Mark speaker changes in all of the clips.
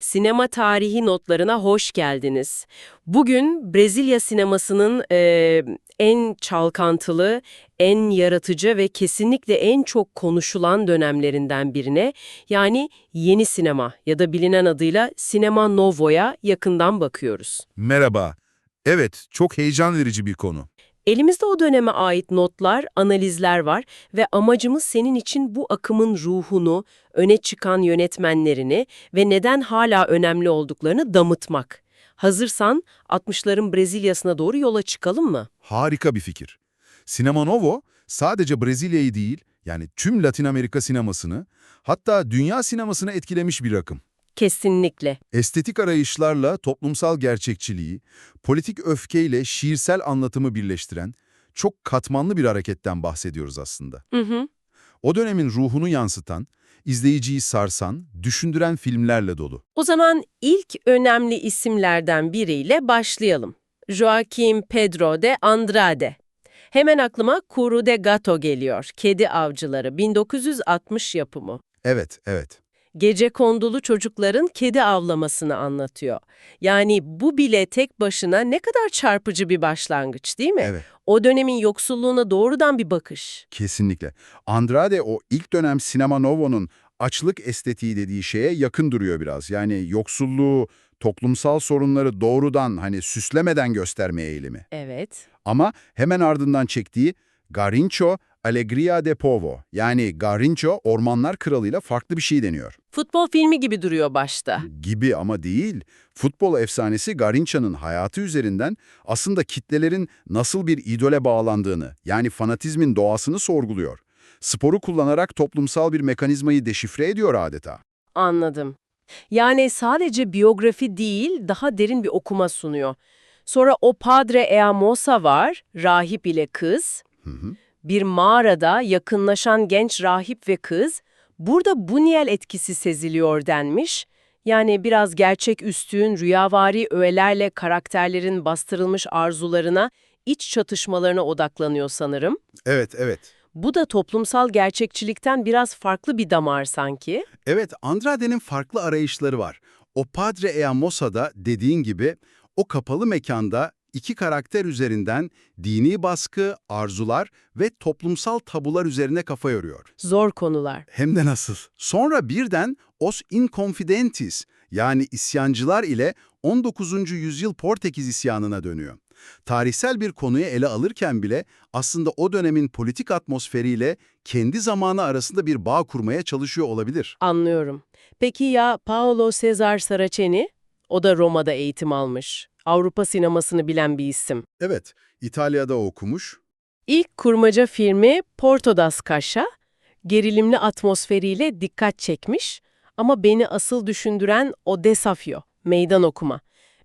Speaker 1: Sinema tarihi notlarına hoş geldiniz. Bugün Brezilya sinemasının e, en çalkantılı, en yaratıcı ve kesinlikle en çok konuşulan dönemlerinden birine, yani yeni sinema ya da bilinen adıyla Sinema Novo'ya yakından bakıyoruz.
Speaker 2: Merhaba. Evet, çok heyecan verici bir konu.
Speaker 1: Elimizde o döneme ait notlar, analizler var ve amacımız senin için bu akımın ruhunu, öne çıkan yönetmenlerini ve neden hala önemli olduklarını damıtmak. Hazırsan 60'ların Brezilya'sına doğru yola çıkalım mı?
Speaker 2: Harika bir fikir. Sinema Novo sadece Brezilya'yı değil, yani tüm Latin Amerika sinemasını, hatta dünya sinemasını etkilemiş bir akım.
Speaker 1: Kesinlikle.
Speaker 2: Estetik arayışlarla toplumsal gerçekçiliği, politik öfkeyle şiirsel anlatımı birleştiren çok katmanlı bir hareketten bahsediyoruz aslında.
Speaker 1: Hı hı.
Speaker 2: O dönemin ruhunu yansıtan, izleyiciyi sarsan, düşündüren filmlerle dolu.
Speaker 1: O zaman ilk önemli isimlerden biriyle başlayalım. Joaquim Pedro de Andrade. Hemen aklıma Curu de Gato geliyor. Kedi Avcıları 1960 yapımı.
Speaker 2: Evet, evet.
Speaker 1: Gece kondulu çocukların kedi avlamasını anlatıyor. Yani bu bile tek başına ne kadar çarpıcı bir başlangıç değil mi?
Speaker 2: Evet.
Speaker 1: O dönemin yoksulluğuna doğrudan bir bakış.
Speaker 2: Kesinlikle. Andrade o ilk dönem Sinema Novo'nun açlık estetiği dediği şeye yakın duruyor biraz. Yani yoksulluğu, toplumsal sorunları doğrudan hani süslemeden gösterme eğilimi.
Speaker 1: Evet.
Speaker 2: Ama hemen ardından çektiği Garincho Alegria de Povo yani Garincho Ormanlar Kralı'yla farklı bir şey deniyor.
Speaker 1: Futbol filmi gibi duruyor başta.
Speaker 2: Gibi ama değil. Futbol efsanesi Garinça'nın hayatı üzerinden aslında kitlelerin nasıl bir idole bağlandığını, yani fanatizmin doğasını sorguluyor. Sporu kullanarak toplumsal bir mekanizmayı deşifre ediyor adeta.
Speaker 1: Anladım. Yani sadece biyografi değil, daha derin bir okuma sunuyor. Sonra o Padre Eamosa var, rahip ile kız.
Speaker 2: Hı hı.
Speaker 1: Bir mağarada yakınlaşan genç rahip ve kız, burada Bunyel etkisi seziliyor denmiş. Yani biraz gerçek üstün, rüyavari öğelerle karakterlerin bastırılmış arzularına, iç çatışmalarına odaklanıyor sanırım.
Speaker 2: Evet, evet.
Speaker 1: Bu da toplumsal gerçekçilikten biraz farklı bir damar sanki.
Speaker 2: Evet, Andrade'nin farklı arayışları var. O Padre Eamosa'da dediğin gibi o kapalı mekanda iki karakter üzerinden dini baskı, arzular ve toplumsal tabular üzerine kafa yoruyor.
Speaker 1: Zor konular.
Speaker 2: Hem de nasıl. Sonra birden Os Inconfidentes yani isyancılar ile 19. yüzyıl Portekiz isyanına dönüyor. Tarihsel bir konuyu ele alırken bile aslında o dönemin politik atmosferiyle kendi zamanı arasında bir bağ kurmaya çalışıyor olabilir.
Speaker 1: Anlıyorum. Peki ya Paolo Cesar Saraceni? O da Roma'da eğitim almış. Avrupa sinemasını bilen bir isim.
Speaker 2: Evet, İtalya'da okumuş.
Speaker 1: İlk kurmaca filmi Porto das Cascia, gerilimli atmosferiyle dikkat çekmiş ama beni asıl düşündüren o desafio, meydan okuma.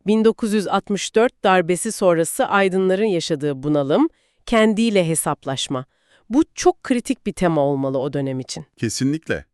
Speaker 1: 1964 darbesi sonrası aydınların yaşadığı bunalım, kendiyle hesaplaşma. Bu çok kritik bir tema olmalı o dönem için.
Speaker 2: Kesinlikle.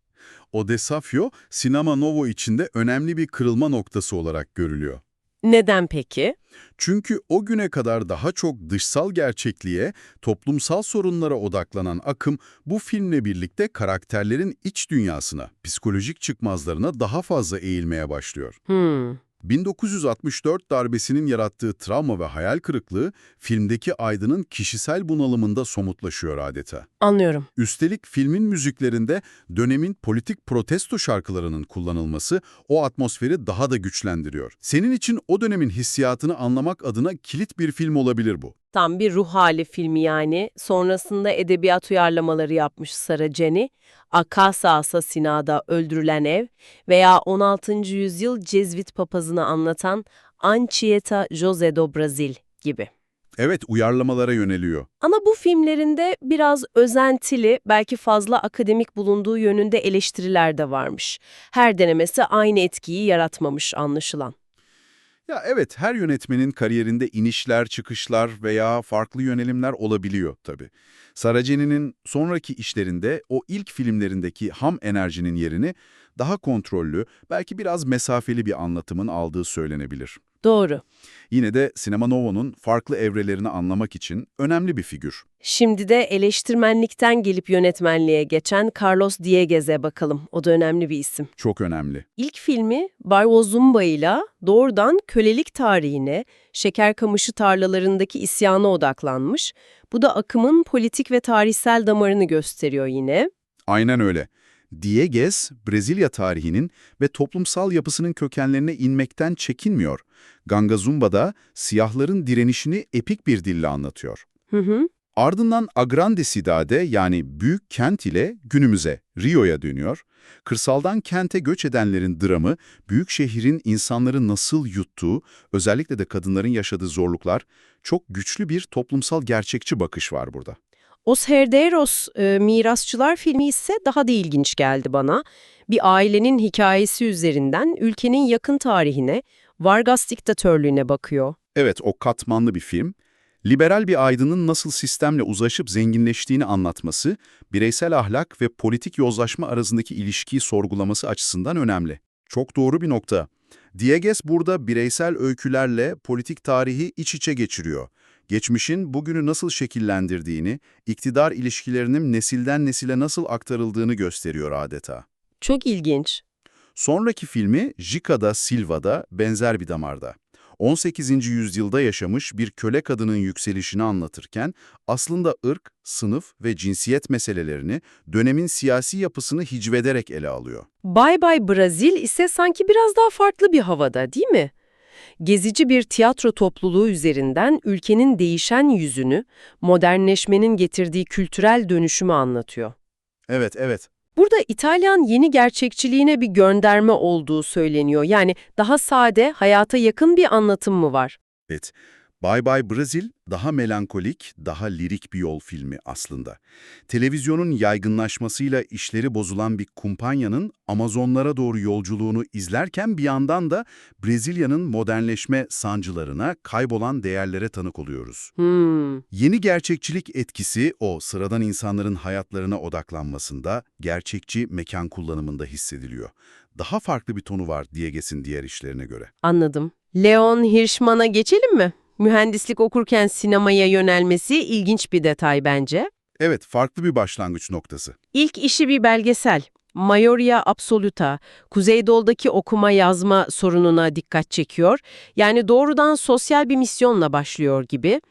Speaker 2: O desafio, Sinema Novo içinde önemli bir kırılma noktası olarak görülüyor.
Speaker 1: Neden peki?
Speaker 2: Çünkü o güne kadar daha çok dışsal gerçekliğe, toplumsal sorunlara odaklanan akım bu filmle birlikte karakterlerin iç dünyasına, psikolojik çıkmazlarına daha fazla eğilmeye başlıyor.
Speaker 1: Hmm,
Speaker 2: 1964 darbesinin yarattığı travma ve hayal kırıklığı filmdeki Aydın'ın kişisel bunalımında somutlaşıyor adeta.
Speaker 1: anlıyorum.
Speaker 2: Üstelik filmin müziklerinde dönemin politik protesto şarkılarının kullanılması o atmosferi daha da güçlendiriyor. Senin için o dönemin hissiyatını anlamak adına kilit bir film olabilir bu.
Speaker 1: Tam bir ruh hali filmi yani. Sonrasında edebiyat uyarlamaları yapmış Saraceni, Akasa Asasina'da Öldürülen Ev veya 16. yüzyıl Cezvit papazını anlatan Anchieta José do Brasil gibi.
Speaker 2: Evet, uyarlamalara yöneliyor.
Speaker 1: Ama bu filmlerinde biraz özentili, belki fazla akademik bulunduğu yönünde eleştiriler de varmış. Her denemesi aynı etkiyi yaratmamış anlaşılan.
Speaker 2: Ya evet, her yönetmenin kariyerinde inişler, çıkışlar veya farklı yönelimler olabiliyor tabii. Saraceni'nin sonraki işlerinde o ilk filmlerindeki ham enerjinin yerini daha kontrollü, belki biraz mesafeli bir anlatımın aldığı söylenebilir.
Speaker 1: Doğru.
Speaker 2: Yine de Sinema Novo'nun farklı evrelerini anlamak için önemli bir figür.
Speaker 1: Şimdi de eleştirmenlikten gelip yönetmenliğe geçen Carlos Dieguez'e bakalım. O da önemli bir isim.
Speaker 2: Çok önemli.
Speaker 1: İlk filmi Barbo Zumba ile doğrudan kölelik tarihine, şeker kamışı tarlalarındaki isyana odaklanmış. Bu da akımın politik ve tarihsel damarını gösteriyor yine.
Speaker 2: Aynen öyle. Dieguez, Brezilya tarihinin ve toplumsal yapısının kökenlerine inmekten çekinmiyor. Ganga Zumba'da siyahların direnişini epik bir dille anlatıyor.
Speaker 1: Hı hı.
Speaker 2: Ardından Agrande Cidade yani büyük kent ile günümüze, Rio'ya dönüyor. Kırsaldan kente göç edenlerin dramı, büyük şehrin insanları nasıl yuttuğu, özellikle de kadınların yaşadığı zorluklar, çok güçlü bir toplumsal gerçekçi bakış var burada.
Speaker 1: Os Herderos e, Mirasçılar filmi ise daha da ilginç geldi bana. Bir ailenin hikayesi üzerinden ülkenin yakın tarihine, Vargas diktatörlüğüne bakıyor.
Speaker 2: Evet, o katmanlı bir film. Liberal bir aydının nasıl sistemle uzlaşıp zenginleştiğini anlatması, bireysel ahlak ve politik yozlaşma arasındaki ilişkiyi sorgulaması açısından önemli. Çok doğru bir nokta. Dieguez burada bireysel öykülerle politik tarihi iç içe geçiriyor. Geçmişin bugünü nasıl şekillendirdiğini, iktidar ilişkilerinin nesilden nesile nasıl aktarıldığını gösteriyor adeta.
Speaker 1: Çok ilginç.
Speaker 2: Sonraki filmi Jica'da Silva'da benzer bir damarda. 18. yüzyılda yaşamış bir köle kadının yükselişini anlatırken aslında ırk, sınıf ve cinsiyet meselelerini dönemin siyasi yapısını hicvederek ele alıyor.
Speaker 1: Bye Bye Brazil ise sanki biraz daha farklı bir havada değil mi? Gezici bir tiyatro topluluğu üzerinden ülkenin değişen yüzünü, modernleşmenin getirdiği kültürel dönüşümü anlatıyor.
Speaker 2: Evet, evet.
Speaker 1: Burada İtalyan yeni gerçekçiliğine bir gönderme olduğu söyleniyor. Yani daha sade, hayata yakın bir anlatım mı var?
Speaker 2: Evet. Bye Bye Brazil daha melankolik, daha lirik bir yol filmi aslında. Televizyonun yaygınlaşmasıyla işleri bozulan bir kumpanyanın Amazonlara doğru yolculuğunu izlerken bir yandan da Brezilya'nın modernleşme sancılarına, kaybolan değerlere tanık oluyoruz.
Speaker 1: Hmm,
Speaker 2: Yeni gerçekçilik etkisi o sıradan insanların hayatlarına odaklanmasında, gerçekçi mekan kullanımında hissediliyor. Daha farklı bir tonu var Dieguez'in diğer işlerine göre.
Speaker 1: anladım. Leon Hirschman'a geçelim mi? Mühendislik okurken sinemaya yönelmesi ilginç bir detay bence.
Speaker 2: Evet, farklı bir başlangıç noktası.
Speaker 1: İlk işi bir belgesel. Mayoria Absoluta, Kuzeydoğu'daki okuma yazma sorununa dikkat çekiyor. Yani doğrudan sosyal bir misyonla başlıyor gibi.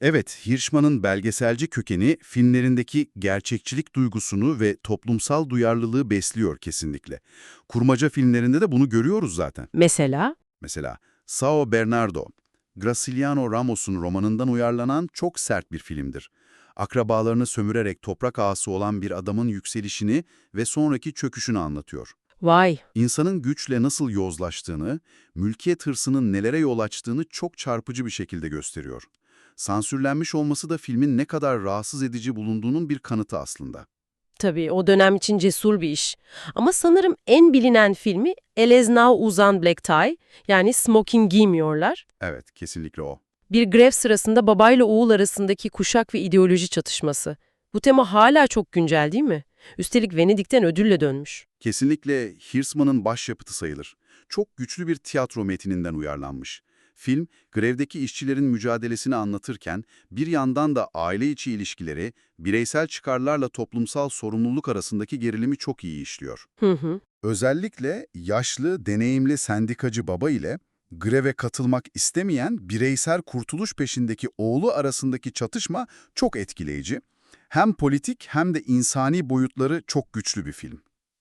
Speaker 2: Evet, Hirschman'ın belgeselci kökeni filmlerindeki gerçekçilik duygusunu ve toplumsal duyarlılığı besliyor kesinlikle. Kurmaca filmlerinde de bunu görüyoruz zaten.
Speaker 1: Mesela
Speaker 2: Mesela Sao Bernardo, Graciliano Ramos'un romanından uyarlanan çok sert bir filmdir. Akrabalarını sömürerek toprak ağası olan bir adamın yükselişini ve sonraki çöküşünü anlatıyor.
Speaker 1: vay
Speaker 2: İnsanın güçle nasıl yozlaştığını, mülkiyet hırsının nelere yol açtığını çok çarpıcı bir şekilde gösteriyor. Sansürlenmiş olması da filmin ne kadar rahatsız edici bulunduğunun bir kanıtı aslında.
Speaker 1: Tabii o dönem için cesur bir iş. Ama sanırım en bilinen filmi Elez Now Uzan Black Tie yani smoking giymiyorlar.
Speaker 2: Evet, kesinlikle o.
Speaker 1: Bir grev sırasında babayla oğul arasındaki kuşak ve ideoloji çatışması. Bu tema hala çok güncel değil mi? Üstelik Venedik'ten ödülle dönmüş.
Speaker 2: Kesinlikle Hirschman'ın başyapıtı sayılır. Çok güçlü bir tiyatro metininden uyarlanmış. Film, grevdeki işçilerin mücadelesini anlatırken bir yandan da aile içi ilişkileri, bireysel çıkarlarla toplumsal sorumluluk arasındaki gerilimi çok iyi işliyor.
Speaker 1: Hı hı.
Speaker 2: Özellikle yaşlı, deneyimli sendikacı baba ile greve katılmak istemeyen bireysel kurtuluş peşindeki oğlu arasındaki çatışma çok etkileyici. Hem politik hem de insani boyutları çok güçlü bir film.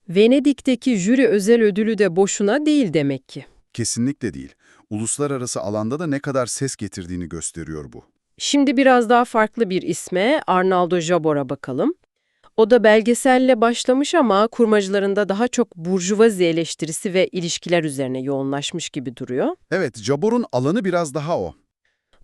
Speaker 1: Venedik'teki jüri özel ödülü de boşuna değil demek ki.
Speaker 2: Kesinlikle değil. Uluslararası alanda da ne kadar ses getirdiğini gösteriyor bu.
Speaker 1: Şimdi biraz daha farklı bir isme Arnaldo Jabor'a bakalım. O da belgeselle başlamış ama kurmacılarında daha çok burjuvazi eleştirisi ve ilişkiler üzerine yoğunlaşmış gibi duruyor.
Speaker 2: Evet, Jabor'un alanı biraz daha o.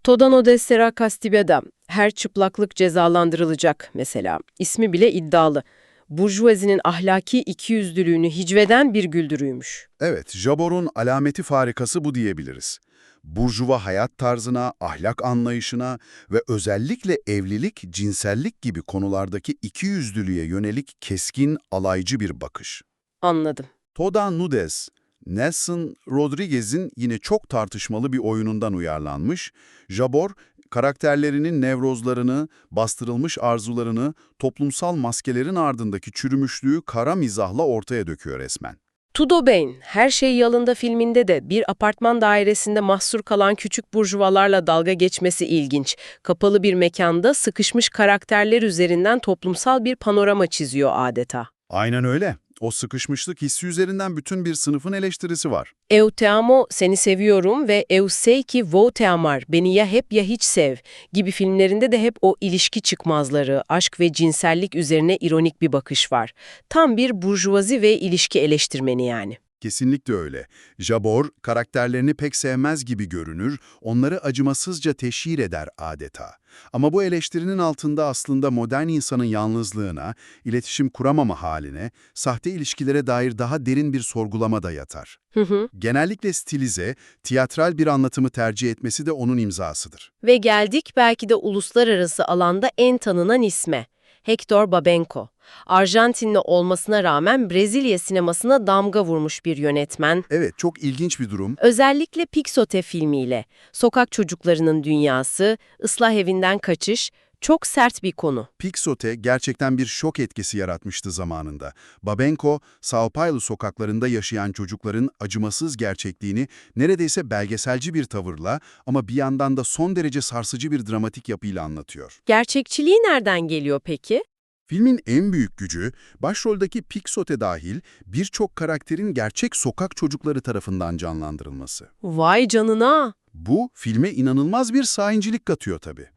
Speaker 1: Todano de Sera Castibeda, her çıplaklık cezalandırılacak mesela. İsmi bile iddialı. Burjuvazinin ahlaki ikiyüzlülüğünü hicveden bir güldürüymüş.
Speaker 2: Evet, Jabor'un alameti farikası bu diyebiliriz. Burjuva hayat tarzına, ahlak anlayışına ve özellikle evlilik, cinsellik gibi konulardaki ikiyüzlülüğe yönelik keskin, alaycı bir bakış.
Speaker 1: Anladım.
Speaker 2: Toda Nudes, Nelson Rodriguez'in yine çok tartışmalı bir oyunundan uyarlanmış. Jabor, karakterlerinin nevrozlarını, bastırılmış arzularını, toplumsal maskelerin ardındaki çürümüşlüğü kara mizahla ortaya döküyor resmen.
Speaker 1: Tudo Bain, Her Şey Yalında filminde de bir apartman dairesinde mahsur kalan küçük burjuvalarla dalga geçmesi ilginç. Kapalı bir mekanda sıkışmış karakterler üzerinden toplumsal bir panorama çiziyor adeta.
Speaker 2: Aynen öyle. O sıkışmışlık hissi üzerinden bütün bir sınıfın eleştirisi var.
Speaker 1: Eu te amo, seni seviyorum ve eu sei ki vou te amar, beni ya hep ya hiç sev gibi filmlerinde de hep o ilişki çıkmazları, aşk ve cinsellik üzerine ironik bir bakış var. Tam bir burjuvazi ve ilişki eleştirmeni yani.
Speaker 2: Kesinlikle öyle. Jabor, karakterlerini pek sevmez gibi görünür, onları acımasızca teşhir eder adeta. Ama bu eleştirinin altında aslında modern insanın yalnızlığına, iletişim kuramama haline, sahte ilişkilere dair daha derin bir sorgulama da yatar.
Speaker 1: Hı hı.
Speaker 2: Genellikle stilize, tiyatral bir anlatımı tercih etmesi de onun imzasıdır.
Speaker 1: Ve geldik belki de uluslararası alanda en tanınan isme. Hector Babenco. Arjantinli olmasına rağmen Brezilya sinemasına damga vurmuş bir yönetmen.
Speaker 2: Evet, çok ilginç bir durum.
Speaker 1: Özellikle Pixote filmiyle, sokak çocuklarının dünyası, ıslah evinden kaçış, çok sert bir konu.
Speaker 2: Pixote gerçekten bir şok etkisi yaratmıştı zamanında. Babenco, Sao Paulo sokaklarında yaşayan çocukların acımasız gerçekliğini neredeyse belgeselci bir tavırla ama bir yandan da son derece sarsıcı bir dramatik yapıyla anlatıyor.
Speaker 1: Gerçekçiliği nereden geliyor peki?
Speaker 2: Filmin en büyük gücü, başroldeki Pixote dahil birçok karakterin gerçek sokak çocukları tarafından canlandırılması.
Speaker 1: Vay canına!
Speaker 2: Bu, filme inanılmaz bir sahincilik katıyor tabii.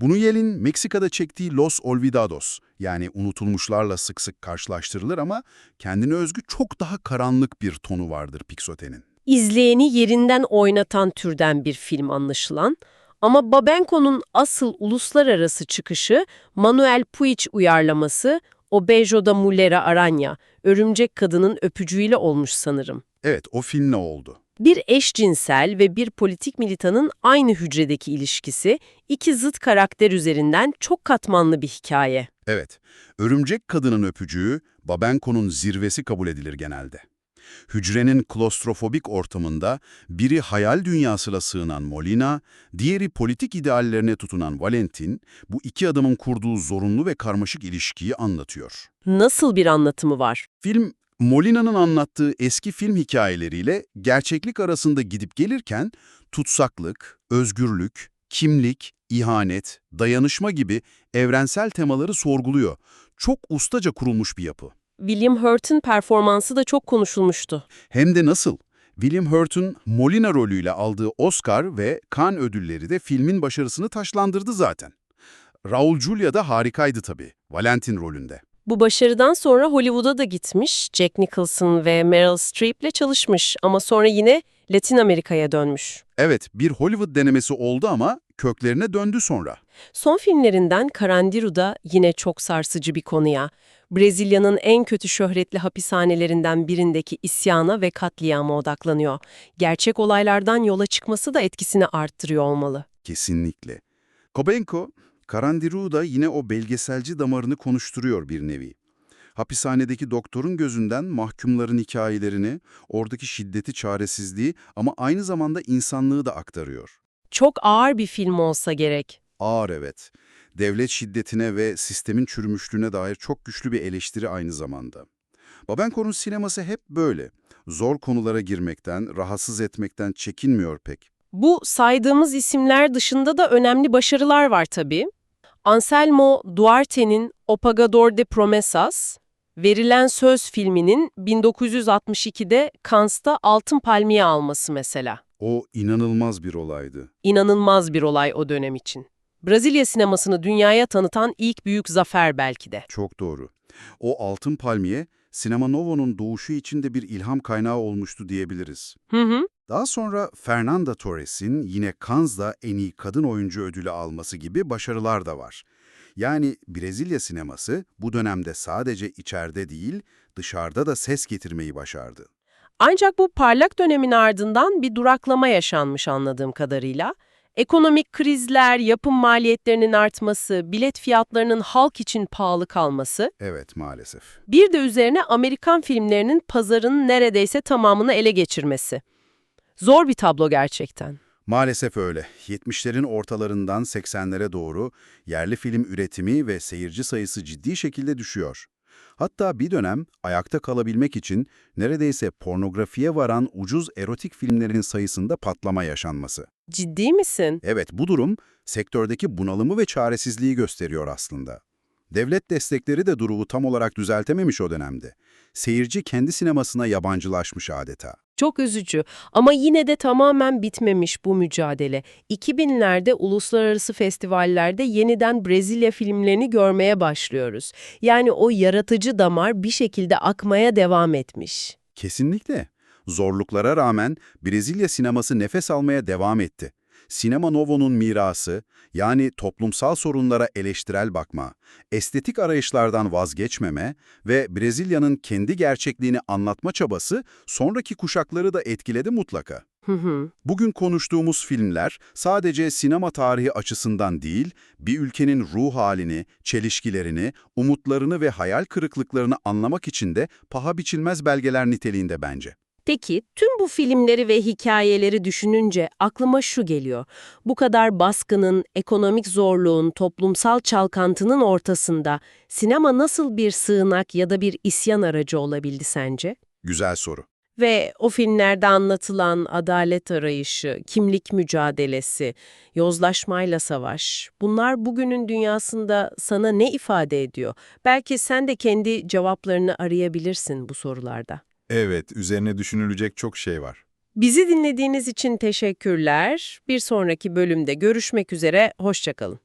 Speaker 2: Buñuel'in Meksika'da çektiği Los Olvidados, yani unutulmuşlarla sık sık karşılaştırılır ama kendine özgü çok daha karanlık bir tonu vardır Pixote'nin.
Speaker 1: İzleyeni yerinden oynatan türden bir film anlaşılan. Ama Babenco'nun asıl uluslararası çıkışı Manuel Puig uyarlaması O Beijo da Mulher Aranha, Örümcek Kadının Öpücüğüyle olmuş sanırım.
Speaker 2: Evet, o film ne oldu?
Speaker 1: Bir eşcinsel ve bir politik militanın aynı hücredeki ilişkisi, iki zıt karakter üzerinden çok katmanlı bir hikaye.
Speaker 2: Evet, Örümcek Kadının Öpücüğü, Babenco'nun zirvesi kabul edilir genelde. Hücrenin klostrofobik ortamında biri hayal dünyasına sığınan Molina, diğeri politik ideallerine tutunan Valentin, bu iki adamın kurduğu zorunlu ve karmaşık ilişkiyi anlatıyor.
Speaker 1: Nasıl bir anlatımı var?
Speaker 2: Film, Molina'nın anlattığı eski film hikayeleriyle gerçeklik arasında gidip gelirken tutsaklık, özgürlük, kimlik, ihanet, dayanışma gibi evrensel temaları sorguluyor. Çok ustaca kurulmuş bir yapı.
Speaker 1: William Hurt'ın performansı da çok konuşulmuştu.
Speaker 2: Hem de nasıl? William Hurt'un Molina rolüyle aldığı Oscar ve Cannes ödülleri de filmin başarısını taşlandırdı zaten. Raul Julia da harikaydı tabii, Valentin rolünde.
Speaker 1: Bu başarıdan sonra Hollywood'a da gitmiş, Jack Nicholson ve Meryl Streep'le çalışmış ama sonra yine Latin Amerika'ya dönmüş.
Speaker 2: Evet, bir Hollywood denemesi oldu ama köklerine döndü sonra.
Speaker 1: Son filmlerinden Carandiru'da yine çok sarsıcı bir konuya, Brezilya'nın en kötü şöhretli hapishanelerinden birindeki isyana ve katliama odaklanıyor. Gerçek olaylardan yola çıkması da etkisini arttırıyor olmalı.
Speaker 2: Kesinlikle. Kobenko, Karandiru'da yine o belgeselci damarını konuşturuyor bir nevi. Hapishanedeki doktorun gözünden mahkumların hikayelerini, oradaki şiddeti, çaresizliği ama aynı zamanda insanlığı da aktarıyor.
Speaker 1: Çok ağır bir film olsa gerek.
Speaker 2: Ağır evet. Devlet şiddetine ve sistemin çürümüşlüğüne dair çok güçlü bir eleştiri aynı zamanda. Babenco'nun sineması hep böyle. Zor konulara girmekten, rahatsız etmekten çekinmiyor pek.
Speaker 1: Bu saydığımız isimler dışında da önemli başarılar var tabii. Anselmo Duarte'nin O Pagador de Promesas, Verilen Söz filminin 1962'de Cannes'ta Altın Palmiye alması mesela.
Speaker 2: O inanılmaz bir olaydı.
Speaker 1: İnanılmaz bir olay o dönem için. Brezilya sinemasını dünyaya tanıtan ilk büyük zafer belki de.
Speaker 2: Çok doğru. O altın palmiye, Sinema Novo'nun doğuşu için de bir ilham kaynağı olmuştu diyebiliriz.
Speaker 1: Hı hı.
Speaker 2: Daha sonra Fernanda Torres'in yine Cannes'da en iyi kadın oyuncu ödülü alması gibi başarılar da var. Yani Brezilya sineması bu dönemde sadece içeride değil, dışarıda da ses getirmeyi başardı.
Speaker 1: Ancak bu parlak dönemin ardından bir duraklama yaşanmış anladığım kadarıyla. Ekonomik krizler, yapım maliyetlerinin artması, bilet fiyatlarının halk için pahalı kalması,
Speaker 2: Evet, maalesef.
Speaker 1: bir de üzerine Amerikan filmlerinin pazarının neredeyse tamamını ele geçirmesi. Zor bir tablo gerçekten.
Speaker 2: Maalesef öyle. 70'lerin ortalarından 80'lere doğru yerli film üretimi ve seyirci sayısı ciddi şekilde düşüyor. Hatta bir dönem ayakta kalabilmek için neredeyse pornografiye varan ucuz erotik filmlerin sayısında patlama yaşanması.
Speaker 1: Ciddi misin?
Speaker 2: Evet, bu durum sektördeki bunalımı ve çaresizliği gösteriyor aslında. Devlet destekleri de durumu tam olarak düzeltememiş o dönemde. Seyirci kendi sinemasına yabancılaşmış adeta.
Speaker 1: Çok üzücü ama yine de tamamen bitmemiş bu mücadele. 2000'lerde uluslararası festivallerde yeniden Brezilya filmlerini görmeye başlıyoruz. Yani o yaratıcı damar bir şekilde akmaya devam etmiş.
Speaker 2: Kesinlikle. Zorluklara rağmen Brezilya sineması nefes almaya devam etti. Sinema Novo'nun mirası, yani toplumsal sorunlara eleştirel bakma, estetik arayışlardan vazgeçmeme ve Brezilya'nın kendi gerçekliğini anlatma çabası sonraki kuşakları da etkiledi mutlaka.
Speaker 1: Hı hı.
Speaker 2: Bugün konuştuğumuz filmler sadece sinema tarihi açısından değil, bir ülkenin ruh halini, çelişkilerini, umutlarını ve hayal kırıklıklarını anlamak için de paha biçilmez belgeler niteliğinde bence.
Speaker 1: Peki tüm bu filmleri ve hikayeleri düşününce aklıma şu geliyor. Bu kadar baskının, ekonomik zorluğun, toplumsal çalkantının ortasında sinema nasıl bir sığınak ya da bir isyan aracı olabildi sence?
Speaker 2: Güzel soru.
Speaker 1: Ve o filmlerde anlatılan adalet arayışı, kimlik mücadelesi, yozlaşmayla savaş, bunlar bugünün dünyasında sana ne ifade ediyor? Belki sen de kendi cevaplarını arayabilirsin bu sorularda.
Speaker 3: Evet, üzerine düşünülecek çok şey var.
Speaker 1: Bizi dinlediğiniz için teşekkürler. Bir sonraki bölümde görüşmek üzere, hoşçakalın.